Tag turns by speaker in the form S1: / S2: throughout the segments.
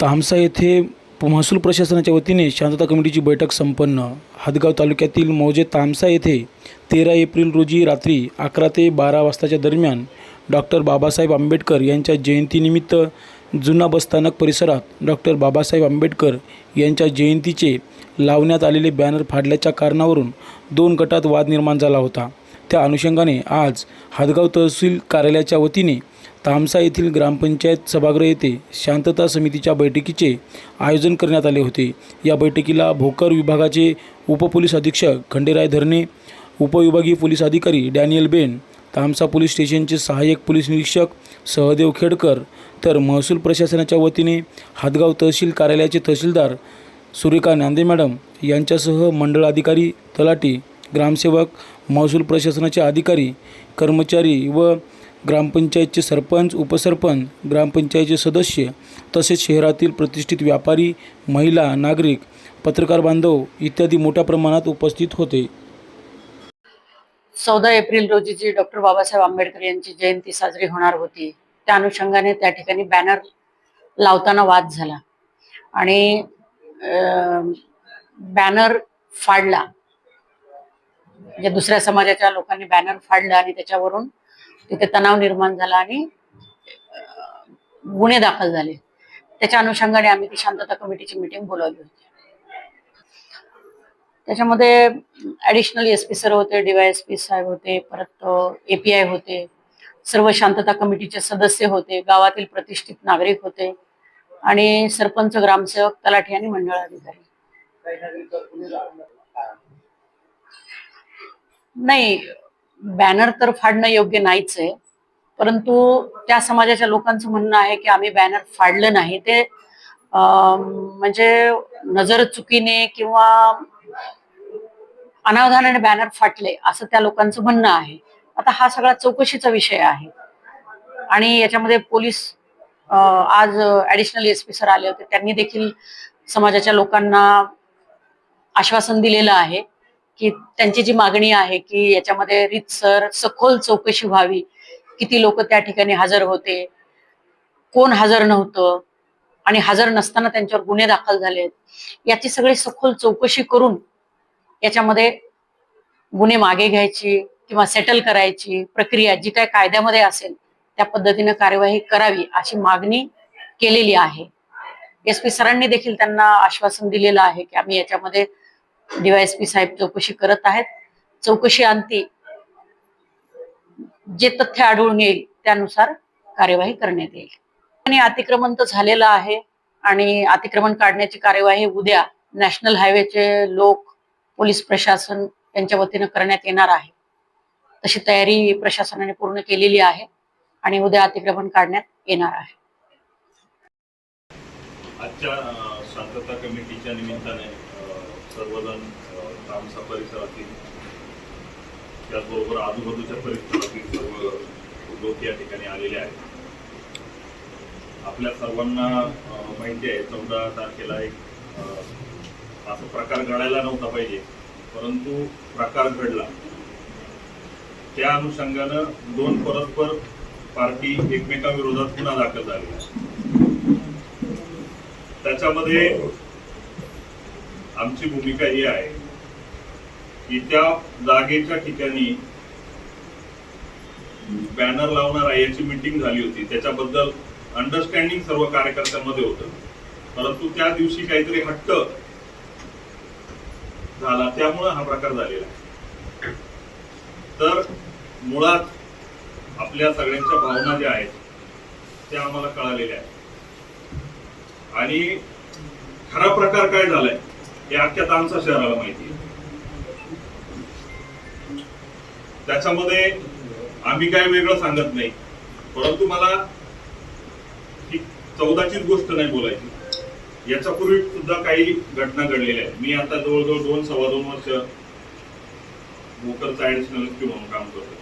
S1: तामसा येथे महसूल प्रशासनाच्या वतीने शांतता कमिटीची बैठक संपन्न. हदगाव तालुक्यातील मौजे तामसा येथे तेरा एप्रिल रोजी रात्री अकरा ते बारा वाजताच्या दरम्यान डॉक्टर बाबासाहेब आंबेडकर यांच्या जयंतीनिमित्त जुना बसस्थानक परिसरात डॉक्टर बाबासाहेब आंबेडकर यांच्या जयंतीचे लावण्यात आलेले बॅनर फाडल्याच्या कारणावरून दोन गटात वाद निर्माण झाला होता. त्या अनुषंगाने आज हदगाव तहसील कार्यालयाच्या वतीने तामसा येथील ग्रामपंचायत सभागृह येथे शांतता समितीच्या बैठकीचे आयोजन करण्यात आले होते. या बैठकीला भोकर विभागाचे उपपोलीस अधीक्षक खंडेराय धरणे उपविभागीय पोलीस अधिकारी डॅनियल बेन तामसा पोलीस स्टेशनचे सहाय्यक पोलीस निरीक्षक सहदेव खेडकर तर महसूल प्रशासनाच्या वतीने हातगाव तहसील कार्यालयाचे तहसीलदार सुरेखा नांदे मॅडम यांच्यासह मंडळ अधिकारी तलाठी ग्रामसेवक महसूल प्रशासनाचे अधिकारी कर्मचारी व ग्रामपंचायतचे सरपंच उपसरपंच ग्रामपंचायतचे सदस्य तसेच शहरातील प्रतिष्ठित व्यापारी महिला नागरिक पत्रकार बांधव इत्यादी मोठ्या प्रमाणात उपस्थित होते.
S2: चौदा एप्रिल रोजी जी डॉक्टर बाबासाहेब आंबेडकर यांची जयंती साजरी होणार होती त्या अनुषंगाने त्या ठिकाणी बॅनर लावताना वाद झाला. आणि बॅनर फाडला. म्हणजे दुसऱ्या समाजाच्या लोकांनी बॅनर फाडला आणि त्याच्यावरून तिथे तणाव निर्माण झाला आणि गुन्हे दाखल झाले. त्याच्या अनुषंगाने आम्ही ती शांतता कमिटीची मिटिंग बोलावली होती. त्याच्यामध्ये ऍडिशनल एस पी सर होते डीवायएसपी साहेब होते परत एपीआय होते सर्व शांतता कमिटीचे सदस्य होते गावातील प्रतिष्ठित नागरिक होते आणि सरपंच ग्रामसेवक तलाठी आणि मंडळ अधिकारी. नाही बॅनर तर फाडणं योग्य नाहीच आहे परंतु त्या समाजाच्या लोकांचं म्हणणं आहे की आम्ही बॅनर फाडलं नाही. ते म्हणजे नजर चुकीने किंवा अनावधानाने बॅनर फाटले असं त्या लोकांचं म्हणणं आहे. आता हा सगळा चौकशीचा विषय आहे. आणि याच्यामध्ये पोलीस आज ऍडिशनल एस पी सर आले होते. त्यांनी देखील समाजाच्या लोकांना आश्वासन दिलेलं आहे. की त्यांची जी मागणी आहे की याच्यामध्ये रितसर सखोल चौकशी व्हावी. किती लोक त्या ठिकाणी हजर होते? कोण हजर नव्हतं? आणि हजर नसताना त्यांच्यावर गुन्हे दाखल झाले याची सगळी सखोल चौकशी करून याच्यामध्ये गुन्हे मागे घ्यायची किंवा सेटल करायची प्रक्रिया जी काय कायद्यामध्ये असेल त्या पद्धतीने कार्यवाही करावी अशी मागणी केलेली आहे. एस पी सरांनी देखील त्यांना आश्वासन दिलेलं आहे की आम्ही याच्यामध्ये डीवायएसपी साहेब चौकशी करत आहेत. चौकशी अंती जे तथ्य आढळून येईल त्यानुसार कार्यवाही करण्यात येईल. आणि अतिक्रमण तर झालेलं आहे आणि अतिक्रमण काढण्याची कार्यवाही उद्या नॅशनल हायवेचे लोक पोलीस प्रशासन यांच्या वतीनं करण्यात येणार आहे. तशी तयारी प्रशासनाने पूर्ण केलेली आहे आणि उद्या अतिक्रमण काढण्यात येणार आहे.
S3: आजच्या शांतता कमिटीच्या निमित्ताने सर्वजण अ, तामसा परिसरातील त्याचबरोबर आजूबाजूच्या परिसरातील सर्व लोक या ठिकाणी आलेले आहेत. आपल्या सर्वांना माहिती आहे चौदा तारखेला एक असा प्रकार घडायला नव्हता पाहिजे परंतु प्रकार घडला. त्या अनुषंगानं दोन परस्पर पार्टी एकमेकांविरोधात गुन्हा दाखल झालेला त्याच्यामध्ये आमची भूमिका ही आहे की त्या जागेच्या ठिकाणी बॅनर लावणार आहे याची मीटिंग झाली होती. त्याच्याबद्दल अंडरस्टँडिंग सर्व कार्यकर्त्यांमध्ये होतं. परंतु त्या दिवशी काहीतरी हट्ट झाला. त्यामुळे हा प्रकार झालेला आहे. तर मुळात आपल्या सगळ्यांच्या भावना ज्या आहेत त्या आम्हाला कळालेल्या आहेत. आणि खरा प्रकार काय झालाय? हे अख्ख्या तामसा शहराला माहिती आहे. त्याच्यामध्ये आम्ही काय वेगळं सांगत नाही. परंतु मला ही चौदाचीच गोष्ट नाही बोलायची. याच्यापूर्वी सुद्धा काही घटना घडलेल्या आहेत. मी आता जवळजवळ दोन सव्वा दोन वर्ष भोकरचा ऍडिशनल म्हणून काम करतो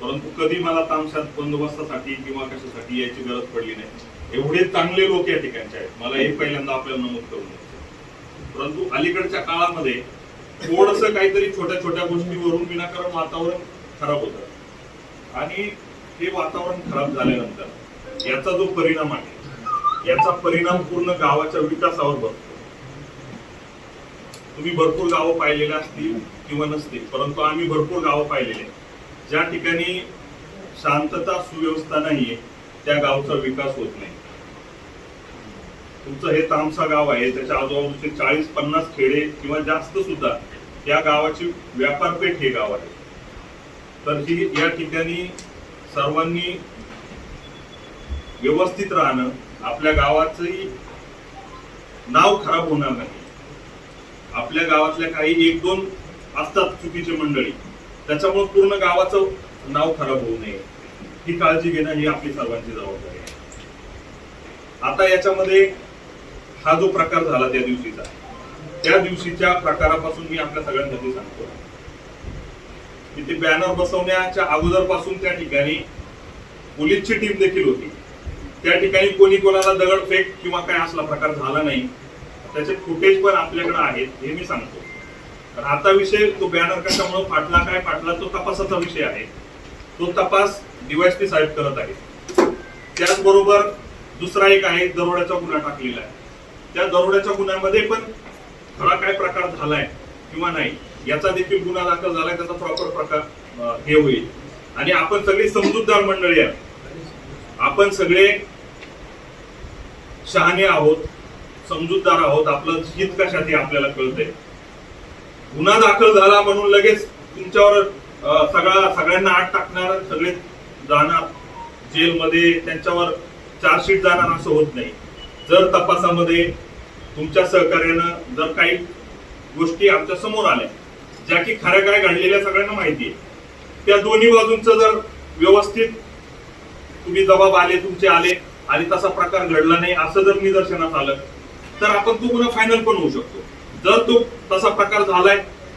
S3: परंतु कधी मला तामशात बंदोबस्तासाठी किंवा कशासाठी याची गरज पडली नाही. एवढे चांगले लोक या ठिकाणचे आहेत. मला हे पहिल्यांदा आपल्याला नमूद करून द्यायचं. परंतु अलीकडच्या काळामध्ये थोडस काहीतरी छोट्या छोट्या गोष्टीवरून विनाकारण वातावरण खराब होतं. आणि हे वातावरण खराब झाल्यानंतर याचा जो परिणाम आहे याचा परिणाम पूर्ण गावाच्या विकासावर बसतो तुम्ही भरपूर गावं पाहिलेले असतील किंवा नसतील परंतु आम्ही भरपूर गावं पाहिलेले ज्या ठिकाणी शांतता सुव्यवस्था नाहीये त्या गावचा विकास होत नाही. तुमचं हे तामसा गाव आहे त्याच्या आजूबाजूचे चाळीस पन्नास खेडे किंवा जास्त सुद्धा या गावाची व्यापारपेठ हे गाव आहे. तर ही या ठिकाणी सर्वांनी व्यवस्थित राहणं आपल्या गावाचंही नाव खराब होणार नाही. आपल्या गावातल्या काही एक दोन असतात चुकीचे मंडळी. त्याच्यामुळे पूर्ण गावाचं नाव खराब होऊ नये. ही काळजी घेणं ही आपली सर्वांची जबाबदारी आहे. आता याच्यामध्ये हा जो प्रकार झाला त्या दिवशीचा त्या दिवशीच्या प्रकारापासून मी आपल्या सगळ्यांसाठी सांगतो. की ते बॅनर बसवण्याच्या अगोदरपासून त्या ठिकाणी पोलीसची टीम देखील होती. त्या ठिकाणी कोणी कोणाला दगडफेक किंवा काय असला प्रकार झाला नाही. त्याचे फुटेज पण आपल्याकडे आहेत हे मी सांगतो. तर आता विषय तो बॅनर कशामुळे फाटला काय फाटला तो तपासाचा विषय आहे. तो तपास डीवायसपी साहेब करत आहे त्याचबरोबर दुसरा एक आहे दरोड्याचा गुन्हा टाकलेला आहे. त्या दरोड्याच्या गुन्ह्यामध्ये पण खरा काय प्रकार झालाय किंवा नाही याचा देखील गुन्हा दाखल झालाय त्याचा प्रॉपर प्रकार हे होईल. आणि आपण सगळी समजूतदार मंडळी आहोत. आपण सगळे शहाणे आहोत समजूतदार आहोत आपलं हित कशात हे आपल्याला कळतंय. गुन्हा दाखल झाला म्हणून लगेच तुमच्यावर सगळा सगळ्यांना आत टाकणार सगळे जाणार जेलमध्ये त्यांच्यावर चार्जशीट जाणार असं होत नाही. जर तपासामध्ये तुमच्या सहकार्यानं जर काही गोष्टी आमच्यासमोर आल्या ज्या की खऱ्या काय घडलेल्या सगळ्यांना माहिती आहे. त्या दोन्ही बाजूंचं जर व्यवस्थित तुम्ही जबाब आले तुमचे आले आणि तसा प्रकार घडला नाही असं जर निदर्शनास आलं तर आपण तो गुन्हा फायनल पण होऊ शकतो. जर तो तसा प्रकार झालाय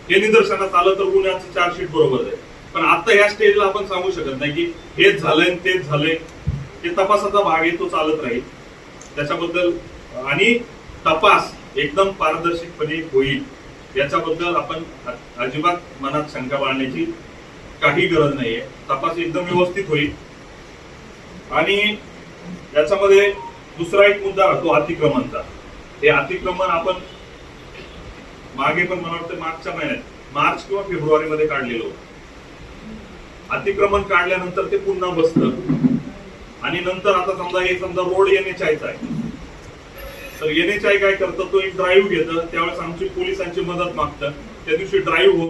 S3: हे निदर्शनास आलं तर गुन्ह्याचं चार्जशीट बरोबर आहे. पण आता ह्या स्टेजला आपण सांगू शकत नाही की हेच झालंय तेच झालंय. ते तपासाचा भाग आहे तो चालत राहील. त्याच्याबद्दल आणि तपास एकदम पारदर्शकपणे होईल याच्याबद्दल आपण अजिबात मनात शंका बाळण्याची काही गरज नाहीये. तपास एकदम व्यवस्थित होईल. आणि याच्यामध्ये दुसरा एक मुद्दा राहतो अतिक्रमणचा. हे अतिक्रमण आपण मागे पण मला वाटतं मागच्या महिन्यात मार्च किंवा फेब्रुवारी मध्ये काढलेलो अतिक्रमण काढल्यानंतर ते पुन्हा बसतं. आणि नंतर आता समजा हे समजा रोड एनएचआयचा आहे. तर एनएचआय काय करतं तो एक ड्राईव्ह घेतं. त्यावेळेस आमची पोलिसांची मदत मागतं. त्या दिवशी ड्राईव्ह होऊन